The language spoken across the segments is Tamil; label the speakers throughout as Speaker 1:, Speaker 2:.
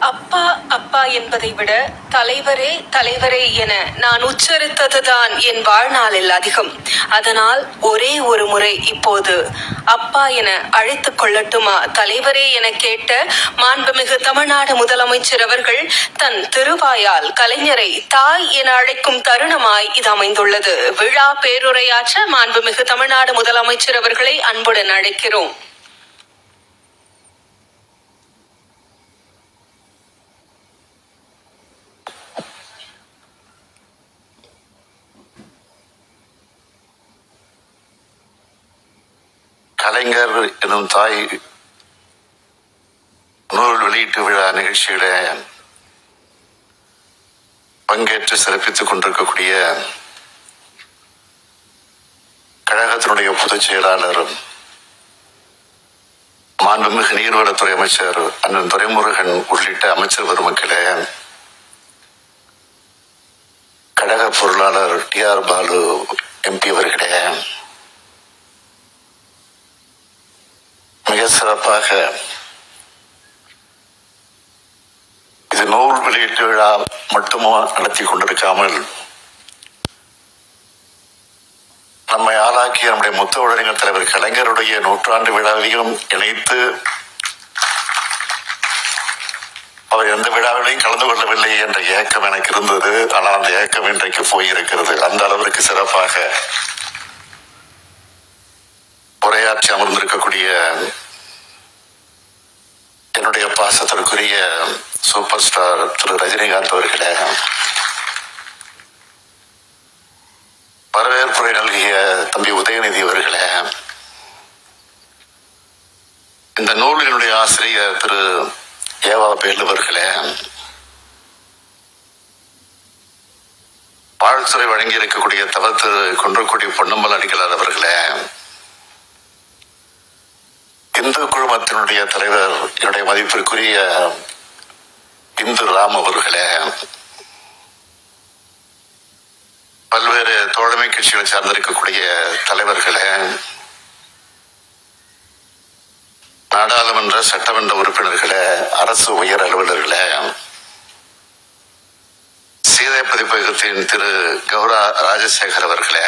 Speaker 1: அப்பா அப்பா என்பதை விட தலைவரே தலைவரே என நான் உச்சரித்ததுதான் என் வாழ்நாளில் அதிகம். அதனால் ஒரே ஒரு முறை இப்போது அப்பா என அழைத்துக் கொள்ளட்டுமா? தலைவரே என கேட்ட மாண்புமிகு தமிழ்நாடு முதலமைச்சர் அவர்கள் தன் திருவாயால் கலைஞரை தாய் என அழைக்கும் தருணமாய் இது அமைந்துள்ளது. விழா பேருரையாற்ற மாண்புமிகு தமிழ்நாடு முதலமைச்சர் அவர்களை அன்புடன் அழைக்கிறோம்.
Speaker 2: கலைஞர் எனும் தாய் நூல் வெளியீட்டு விழா நிகழ்ச்சியில பங்கேற்று சிறப்பித்துக் கொண்டிருக்கக்கூடிய கழகத்தினுடைய பொதுச் செயலாளரும் மாண்புமிகு நீர்வளத்துறை அமைச்சர் அண்ணன் துரைமுருகன் உள்ளிட்ட அமைச்சர் பெருமக்களே கழக பொருளாளர் டி ஆர் பாலு எம்பி அவர்களே மிக சிறப்பாக இது நூல் வெளியீட்டு விழா மட்டுமோ நடத்தி கொண்டிருக்காமல் நம்மை ஆளாக்கிய நம்முடைய முத்த உடலினர் தலைவர் கலைஞருடைய நூற்றாண்டு விழாவையும் இணைத்து அவர் எந்த விழாவிலையும் கலந்து கொள்ளவில்லை என்ற ஏக்கம் எனக்கு இருந்தது. ஆனால் அந்த ஏக்கம் இன்றைக்கு போயிருக்கிறது. அந்த அளவிற்கு சிறப்பாக உரையாற்றி அமர்ந்திருக்கக்கூடிய என்னுடைய பாசத்திற்குரிய சூப்பர் ஸ்டார் திரு ரஜினிகாந்த் அவர்களே வரவேற்புரை நல்கிய தம்பி உதயநிதி அவர்களே இந்த நூலினுடைய ஆசிரியர் திரு ஏவா பேல் அவர்களே வாழ்த்துறை வழங்கி இருக்கக்கூடிய தவறு திரு குன்றக்குடி பொன்னம்பல அடிகளார் அவர்களே இந்து குழுமத்தினுடைய தலைவர் என்னுடைய மதிப்பிற்குரிய இந்து ராம் அவர்களே பல்வேறு தோழமை கட்சிகளை சார்ந்திருக்கக்கூடிய தலைவர்களே நாடாளுமன்ற சட்டமன்ற உறுப்பினர்களே அரசு உயர் அலுவலர்களே சீதை பதிப்பகத்தின் திரு கௌரா ராஜசேகர் அவர்களே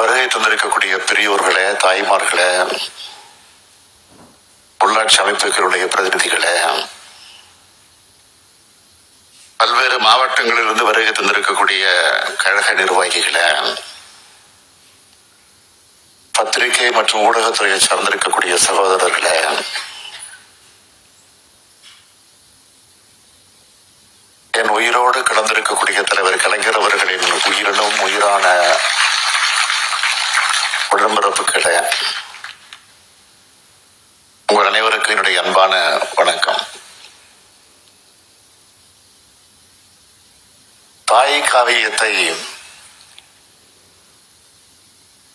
Speaker 2: வருகை தந்திருக்கக்கூடிய பெரியோர்களே தாய்மார்களே உள்ளாட்சி அமைப்புகளுடைய பிரதிநிதிகளே பல்வேறு மாவட்டங்களிலிருந்து வருகை தந்திருக்கக்கூடிய கழக நிர்வாகிகளே பத்திரிகை மற்றும் ஊடகத்துறையை சார்ந்திருக்கக்கூடிய சகோதரர்களே என் உயிரோடு கலந்திருக்கக்கூடிய தலைவர் கலைஞர் அவர்களின் உயிரினும் உயிரான உடன்பிறப்புகளே உங்கள் அனைவருக்கும் என்னுடைய அன்பான வணக்கம். தாய் காவியத்தை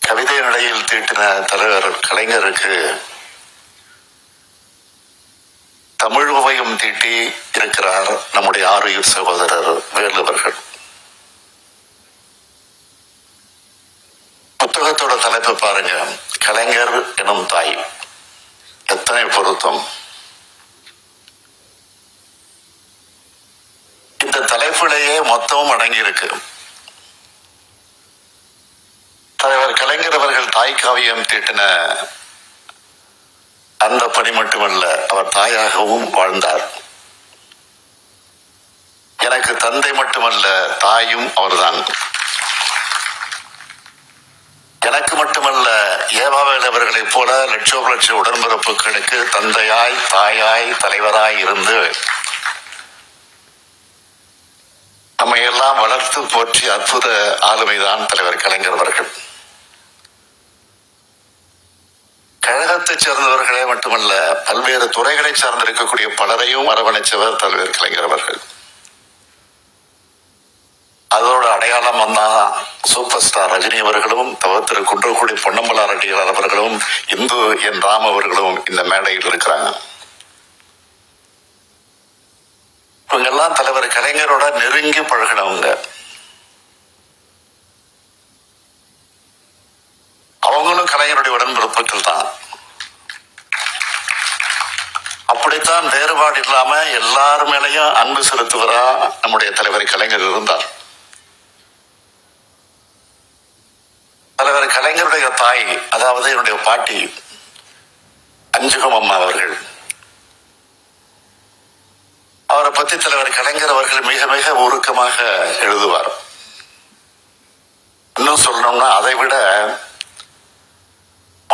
Speaker 2: கவிதை நிலையில் தீட்டின தலைவர் கலைஞருக்கு தமிழ் உபயம் தீட்டி இருக்கிறார் நம்முடைய ஆரோக்கிய சகோதரர் வேலுவர்கள் புத்தகத்தோட தலைப்பு பாருங்க. கலைஞர் எனும் தாய். எத்தனை பொருத்தம். இந்த தலைப்பிலேயே மொத்தமும் அடங்கி இருக்கு தலைவர் கலைஞர் அவர்கள் தாய் காவியம் தீட்டின அந்த பணி மட்டுமல்ல அவர் தாயாகவும் வாழ்ந்தார். எனக்கு தந்தை மட்டுமல்ல தாயும் அவர்தான் எனக்கு மட்டுமல்ல ஏவாவேல் அவர்களைப் போல லட்சோப லட்ச உடன்பிறப்புகளுக்கு தந்தையாய் தாயாய் தலைவராய் இருந்து நம்மை எல்லாம் வளர்த்து போற்றி அற்புத ஆளுமைதான் தலைவர் கலைஞர் அவர்கள். கழகத்தைச் சேர்ந்தவர்களே மட்டுமல்ல பல்வேறு துறைகளை சார்ந்திருக்கக்கூடிய பலரையும் அரவணைச்சவர் தலைவர் கலைஞர் அவர்கள். அடையாளம் வந்தா சூப்பர் ஸ்டார் ரஜினி அவர்களும் தவத்திரு குன்றக்குடி பொன்னம்பல ரெட்டியார் அவர்களும் இந்து என் ராம் அவர்களும் இந்த மேடையில் இருக்கிறாங்க. இவங்கெல்லாம் தலைவர் கலைஞரோட நெருங்கி பழகினவங்க. அவங்களும் கலைஞருடைய உடன்பிறப்புகள் தான். அப்படித்தான் வேறுபாடு இல்லாம எல்லார் மேலையும் அன்பு செலுத்துவரா நம்முடைய தலைவர் கலைஞர் இருந்தார் தலைவர் கலைஞருடைய தாய் அதாவது என்னுடைய பாட்டி அஞ்சுகம் அம்மா அவர்கள். அவரை பத்தி தலைவர் கலைஞர் அவர்கள் மிக மிக உருக்கமாக எழுதுவார். இன்னும் சொல்லணும்னா அதை விட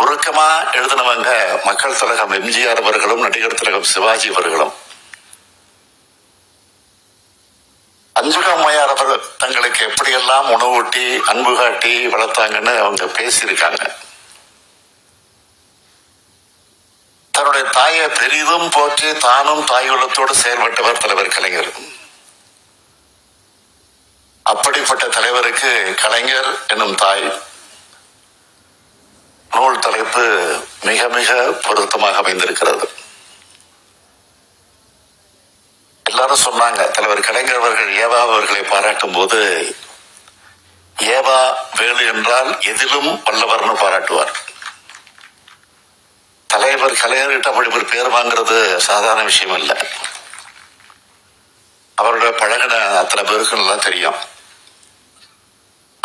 Speaker 2: உருக்கமா எழுதினவங்க மக்கள் திலகம் எம்ஜிஆர் அவர்களும் நடிகர் திலகம் சிவாஜி அவர்களும். அஞ்சுகம்மையார் அவர்கள் தங்களுக்கு எப்படியெல்லாம் உணவூட்டி அன்பு காட்டி வளர்த்தாங்கன்னு அவங்க பேசியிருக்காங்க. தன்னுடைய தாயை பெரிதும் போற்றி தானும் தாய் உள்ளத்தோடு செயல்பட்டவர் தலைவர் கலைஞர். அப்படிப்பட்ட தலைவருக்கு கலைஞர் என்னும் தாய் நூல் தலைப்பு மிக மிக பொருத்தமாக அமைந்திருக்கிறது. எல்லாரும் சொன்னாங்க தலைவர் கலைஞர் அவர்கள் ஏவா அவர்களை பாராட்டும் போது ஏவா வேலு என்றால் எதிலும் வல்லவர்னு பாராட்டுவார். தலைவர் கலைஞர்கிட்ட அப்படி ஒரு பேர் வாங்குறது சாதாரண விஷயம் இல்லை அவருடைய பழகின அத்தனை பேருக்கு நல்லா தெரியும்.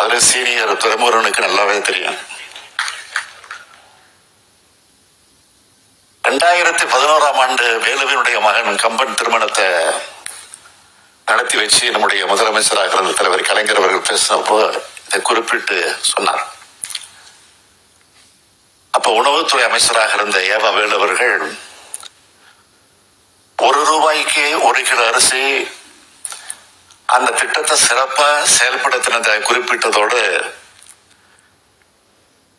Speaker 2: அதுல சீனியர் துறைமுருகனுக்கு நல்லாவே தெரியும். ரெண்டாயிரத்தி பதினோராம் ஆண்டு வேலுவினுடைய மகன் கம்பன் திருமணத்தை நடத்தி வச்சு நம்முடைய முதலமைச்சராக இருந்த தலைவர் கலைஞர் அவர்கள் பேசினப்போ இதை குறிப்பிட்டு சொன்னார். அப்ப உணவுத்துறை அமைச்சராக இருந்த ஏவா வேலுவர்கள் ஒரு ரூபாய்க்கு ஒரு கிலோ அரிசி அந்த திட்டத்தை சிறப்பா செயல்படுத்தினதை குறிப்பிட்டதோடு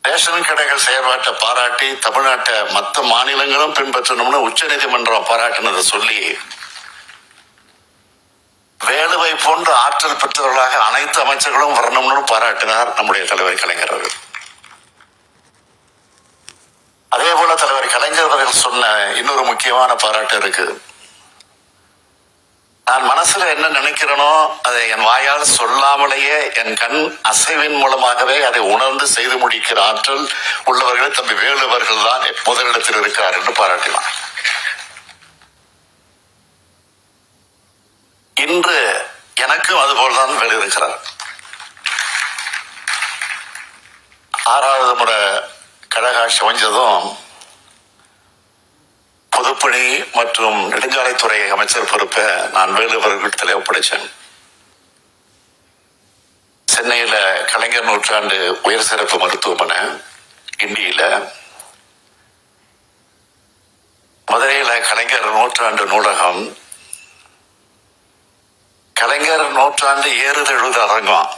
Speaker 2: ரேஷன் கடைகள் செயல்பாட்டை பாராட்டி தமிழ்நாட்டை மற்ற மாநிலங்களும் பின்பற்றணும்னு உச்ச நீதிமன்றம் பாராட்டினதை சொல்லி வேலுவை போன்ற ஆற்றல் பெற்றவர்களாக அனைத்து அமைச்சர்களும் வரணும்னு பாராட்டினார் நம்முடைய தலைவர் கலைஞர் அவர்கள். அதே போல தலைவர் கலைஞர் அவர்கள் சொன்ன இன்னொரு முக்கியமான பாராட்டு இருக்கு. நான் மனசுல என்ன நினைக்கிறேனோ அதை என் வாயால் சொல்லாமலேயே என் கண் அசைவின் மூலமாகவே அதை உணர்ந்து செய்து முடிக்கிற ஆற்றல் உள்ளவர்கள் தம்பி வேலுவர்கள் தான் முதலிடத்தில் இருக்கிறார் என்று பாராட்டினார் இன்று எனக்கும் அதுபோல்தான் வேலு இருக்கிறார். ஆறாவது முறை கழகாட்சி அமைஞ்சதும் பொதுப்பணி மற்றும் நெடுஞ்சாலைத்துறை அமைச்சர் பொறுப்பை நான் வேலுவர்களிடத்தில் ஒப்படைச்சேன் சென்னையில் கலைஞர் நூற்றாண்டு உயர் சிறப்பு மருத்துவமனை கிண்டியில. மதுரையில் கலைஞர் நூற்றாண்டு நூலகம். கலைஞர் நூற்றாண்டு ஏறுதழுது அரங்கம்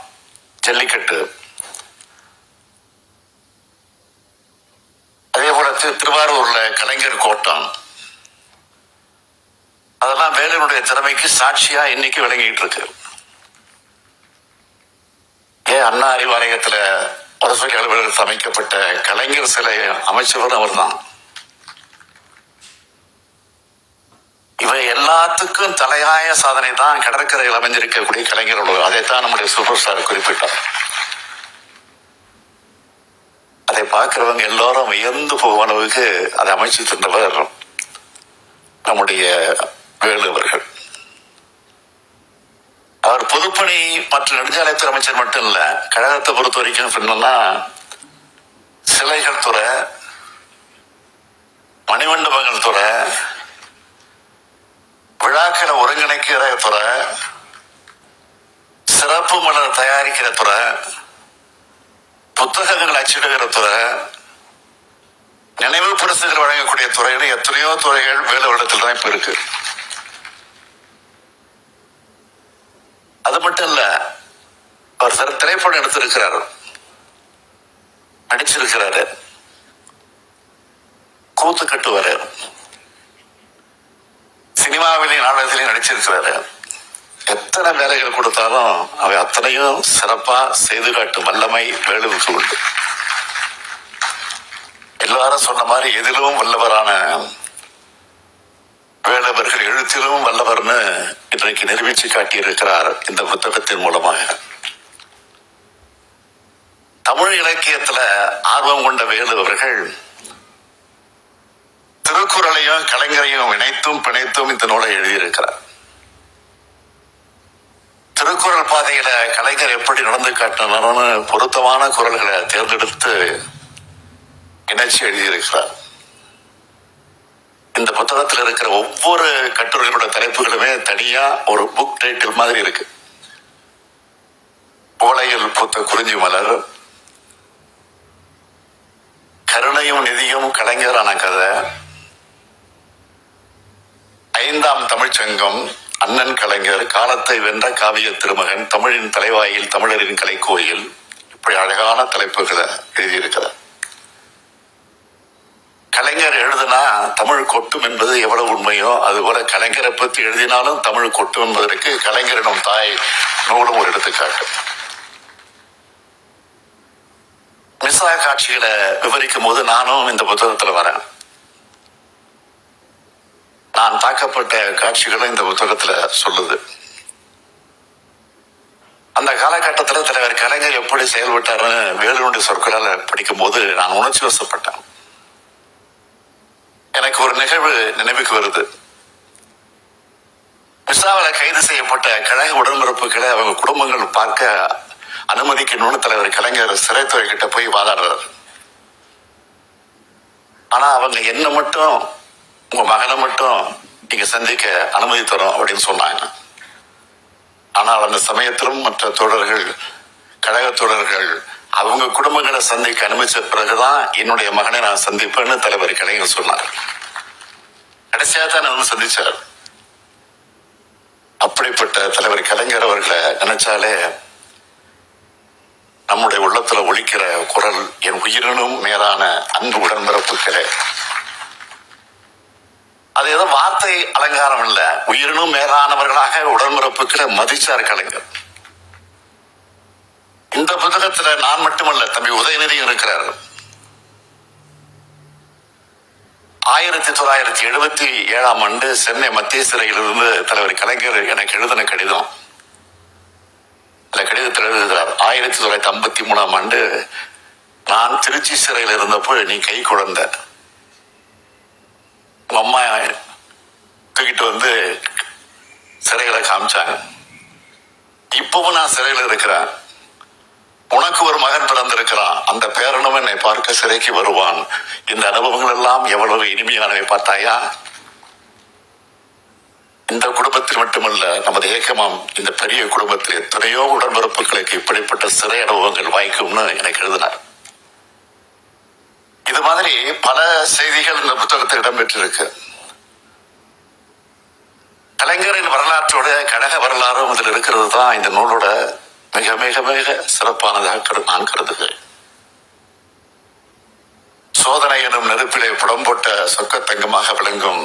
Speaker 2: ஜல்லிக்கட்டு அதே போல திரு- திருவாரூர்ல கலைஞர் கோட்டம். அதெல்லாம் வேலுனுடைய திறமைக்கு சாட்சியா இன்னைக்கு விளங்கிட்டு இருக்கு. ஏன் அண்ணா அறிவாலயத்துல அரசு அலுவலகத்தில் அமைக்கப்பட்ட கலைஞர் சிலை அமைச்சரோட அவர் தான் இவை எல்லாத்துக்கும் தலையாய சாதனை தான் கடற்கரையில் அமைஞ்சிருக்கக்கூடிய கலைஞர் அதைத்தான் நம்முடைய சூப்பர் ஸ்டார் குறிப்பிட்டார். அதை பார்க்கிறவங்க எல்லாரும் வியந்து போகும் அளவுக்கு அதை அமைச்சு தந்தவர் நம்முடைய வேலுவர்கள் அவர் பொதுப்பணி மற்றும் நெடுஞ்சாலைத்துறை அமைச்சர் மட்டும் இல்ல கழகத்தை பொறுத்த வரைக்கும் சொன்னோம்னா சிலைகள் துறை மணிமண்டபங்கள் துறை விழாக்களை ஒருங்கிணைக்கிற துறை சிறப்பு மலர் தயாரிக்கிற துறை புத்தகங்கள் அச்சிடுகிற துறை நினைவு பரிசுகள் வழங்கக்கூடிய துறைன்னு எத்தனையோ துறைகள் வேலை வருடத்தில் தான் இப்ப இருக்கு. அது மட்டும் இல்ல அவர் சில திரைப்படம் எடுத்திருக்கிறார். நடிச்சிருக்கிறாரு. கூத்து கட்டுவாரு. சினிமாவிலையும் நாடகத்திலையும் நடிச்சிருக்கிறாரு. எத்தனை வேலைகள் கொடுத்தாலும் அவை அத்தனையும் சிறப்பா செய்து காட்டும் வல்லமை வேலுவுக்கு உண்டு. எல்லாரும் சொன்ன மாதிரி எதிலும் வல்லவரான வேலவர்கள் எழுத்திலும் வல்லவர்னு இன்றைக்கு நிரூபித்து காட்டியிருக்கிறார் இந்த புத்தகத்தின் மூலமாக. தமிழ் இலக்கியத்துல ஆர்வம் கொண்ட வேலு அவர்கள் திருக்குறளையும் கலைஞரையும் இணைத்தும் பிணைத்தும் இந்த நூலை எழுதியிருக்கிறார். திருக்குறள் பாதையில கலைஞர் எப்படி நடந்து காட்டினார்னு பொருத்தமான குரல்களை தேர்ந்தெடுத்து இணைச்சி எழுதியிருக்கிறார். இந்த புத்தகத்தில் இருக்கிற ஒவ்வொரு கட்டுரைகளோட தலைப்புகளுமே தனியா ஒரு புக் டைட்டில் மாதிரி இருக்கு. ஓலையில் பூத்த குறிஞ்சி மலர் கருணையும் நிதியும் கலைஞரான கதை ஐந்தாம் தமிழ்ச்சங்கம் அண்ணன் கலைஞர் காலத்தை வென்ற காவிய திருமகன் தமிழின் தலைவாயில் தமிழரின் கலைக்கோயில் இப்படி அழகான தலைப்புகளை எழுதியிருக்கிறார். கலைஞர் எழுதுனா தமிழ் கொட்டும் என்பது எவ்வளவு உண்மையோ அதுபோல கலைஞரை பத்தி எழுதினாலும் தமிழ் கொட்டும் என்பதற்கு கலைஞரிடம் தாய் நூலும் ஒரு எடுத்துக்காட்டு. மிஸ்ஸா காட்சிகளை விவரிக்கும் போது நானும் இந்த புத்தகத்துல வரேன். நான் தாக்கப்பட்ட காட்சிகளும் இந்த புத்தகத்துல சொல்லுது. அந்த காலகட்டத்தில் தலைவர் கலைஞர் எப்படி செயல்பட்டாருன்னு வேலுண்டு சொற்களால் படிக்கும் போது நான் உணர்ச்சி வசப்பட்டேன். எனக்கு ஒரு நிகழ்வு நினைவுக்கு வருது. மிஸ்ஸாவில் கைது செய்யப்பட்ட கழக உடன்பிறப்புகளை அவங்க குடும்பங்கள் பார்க்க அனுமதிக்கணும்னு தலைவர் கலைஞர் சிறைத்துறை கிட்ட போய் வாதாடுறாரு. ஆனா அவங்க என்ன மட்டும் உங்க மகனை மட்டும் நீங்க சந்திக்க அனுமதி தரும் அப்படின்னு சொன்னாங்க. ஆனால் அந்த சமயத்திலும் மற்ற தோழர்கள் கழக தோழர்கள் அவங்க குடும்பங்களை சந்திக்க அனுமதிச்ச பிறகுதான் என்னுடைய மகனை நான் சந்திப்பேன்னு தலைவர் கலைஞர் சொன்னார். கடைசியா தான் நான் சந்திச்சார். அப்படிப்பட்ட தலைவர் கலைஞர் அவர்களை நினைச்சாலே நம்முடைய உள்ளத்துல ஒழிக்கிற குரல் என் உயிரினும் மேலான அன்பு உடன்பிறப்புகளே. அது ஏதோ வார்த்தை அலங்காரம் இல்லை. உயிரினும் மேலானவர்களாக உடன்பிறப்புகளை மதிச்சார் கலைஞர். இந்த புத்தகத்துல நான் மட்டுமல்ல தம்பி உதயநிதியும் இருக்கிறார். ஆயிரத்தி தொள்ளாயிரத்தி எழுபத்தி ஏழாம் ஆண்டு சென்னை மத்திய சிறையிலிருந்து தலைவர் கலைஞர் எனக்கு எழுதின கடிதம். அந்த கடிதத்தில் எழுதுகிறார் ஆயிரத்தி தொள்ளாயிரத்தி ஐம்பத்தி மூணாம் ஆண்டு நான் திருச்சி சிறையில் இருந்தப்போ நீ கை குழந்த. அம்மா தூக்கிட்டு வந்து சிறைகளை காமிச்சாங்க. இப்பவும் நான் சிறையில் இருக்கிறேன். உனக்கு ஒரு மகன் பிறந்திருக்கிறான். அந்த பேரனும் என்னை பார்க்க சிறைக்கு வருவான். இந்த அனுபவங்கள் எல்லாம் எவ்வளவு இனிமையானவை பார்த்தாயா? இந்த குடும்பத்தில் மட்டுமல்ல நமது ஏக்கமாம் இந்த பெரிய குடும்பத்தில் எத்தனையோ உடன்பிறப்புகளுக்கு இப்படிப்பட்ட சிறை அனுபவங்கள் வாய்க்கும்னு எனக்கு எழுதினார் இது மாதிரி பல செய்திகள் இந்த புத்தகத்தில் இடம்பெற்றிருக்கு. கலைஞரின் வரலாற்றோட கழக வரலாறும் இதில் இருக்கிறது தான். இந்த நூலோட மிக மிக மிக சிறப்பானதாக நான் கருதுகிறேன். சோதனை எனும் நெருப்பிலே புடம்போட்ட சொக்கத்தங்கமாக விளங்கும்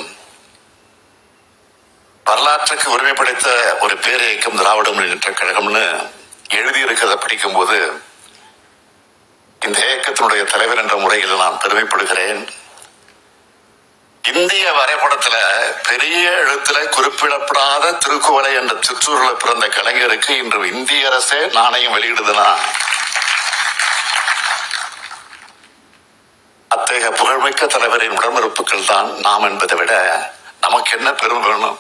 Speaker 2: வரலாற்றுக்கு உரிமை படைத்த ஒரு பேரியக்கம் திராவிட முன்னேற்ற கழகம்னு எழுதியிருக்கிறத படிக்கும்போது இந்த இயக்கத்தினுடைய தலைவர் என்ற முறையில் நான் பெருமைப்படுகிறேன். இந்திய வரைபடத்துல பெரிய எழுத்துல குறிப்பிடப்படாத திருக்குவளை என்ற சிற்றூர்ல பிறந்த கலைஞருக்கு இன்று இந்திய அரசே நாணயம் வெளியிடுதுன்னா அத்தகைய புகழ்மிக்க தலைவரின் உடன்பிறப்புகள் தான் நாம் என்பதை விட நமக்கு என்ன பெருமை வேணும்?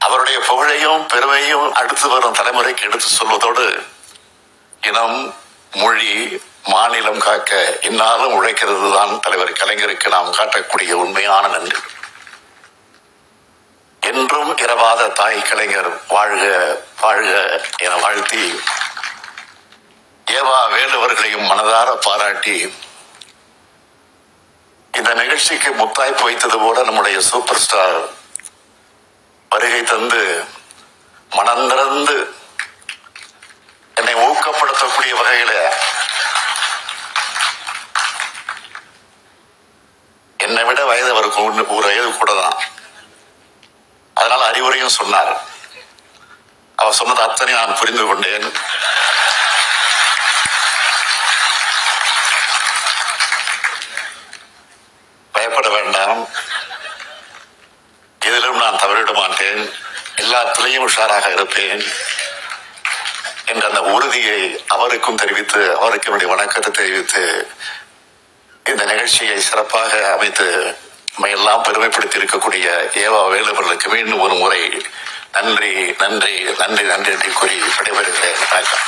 Speaker 2: அவருடைய புகழையும் பெருமையும் அடுத்து வரும் தலைமுறைக்கு எடுத்து சொல்வதோடு இனம் மொழி மாநிலம் காக்க இன்னாலும் உழைக்கிறது தான் தலைவர் கலைஞருக்கு நாம் காட்டக்கூடிய உண்மையான நன்றி. என்றும் இரவாத தாய் கலைஞர் வாழ்க வாழ்க என வாழ்த்தி ஏவா வேலுவர்களையும் மனதார பாராட்டி இந்த நிகழ்ச்சிக்கு முத்தாய்ப்பு வைத்தது போல நம்முடைய சூப்பர் ஸ்டார் வருகை தந்து மனந்திறந்து என்னை ஊக்கப்படுத்தக்கூடிய வகையில என்னை விட வயது அவருக்கு ஒரு வயது கூட தான் அதனால அறிவுரையும் சொன்னார். அவர் சொன்னது அத்தனை நான் புரிந்து கொண்டேன். பயப்பட வேண்டாம். எதிலும் நான் தவறிட மாட்டேன். எல்லாத்திலையும் உஷாராக இருப்பேன். என்ற அந்த உறுதியை அவருக்கும் தெரிவித்து அவருக்கு என்னுடைய வணக்கத்தை தெரிவித்து இந்த நிகழ்ச்சியை சிறப்பாக அமைத்து எல்லாம் பெருமைப்படுத்தி இருக்கக்கூடிய ஏவா வேலுவர்களுக்கு மீண்டும் ஒரு முறை நன்றி நன்றி நன்றி நன்றி என்று கூறி விடைபெறுகிறேன். வணக்கம்.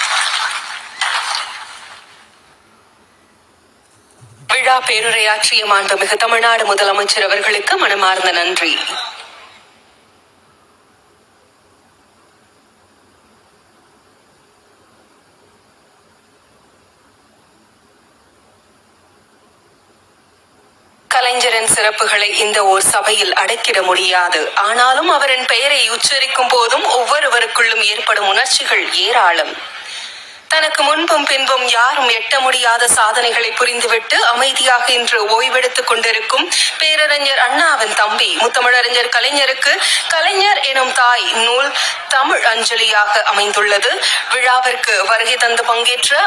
Speaker 1: விழா பேருரையாற்றிய மாண்புமிகு தமிழ்நாடு முதலமைச்சர் அவர்களுக்கு மனமார்ந்த நன்றி. கலைஞரின் சிறப்புகளை இந்த ஓர் சபையில் அடக்கிட முடியாது. ஆனாலும் அவரின் பெயரை உச்சரிக்கும் போதும் ஒவ்வொருவருக்குள்ளும் ஏற்படும் உணர்ச்சிகள் ஏராளம். தனக்கு முன்பும் பின்பும் யாரும் எட்ட முடியாத சாதனைகளை புரிந்துவிட்டு அமைதியாக இன்று ஓய்வெடுத்துக் கொண்டிருக்கும் பேரறிஞர் அண்ணாவின் தம்பி முத்தமிழறிஞர் கலைஞருக்கு கலைஞர் எனும் தாய் நூல் தமிழ் அஞ்சலியாக அமைந்துள்ளது. விழாவிற்கு வருகை தந்து பங்கேற்ற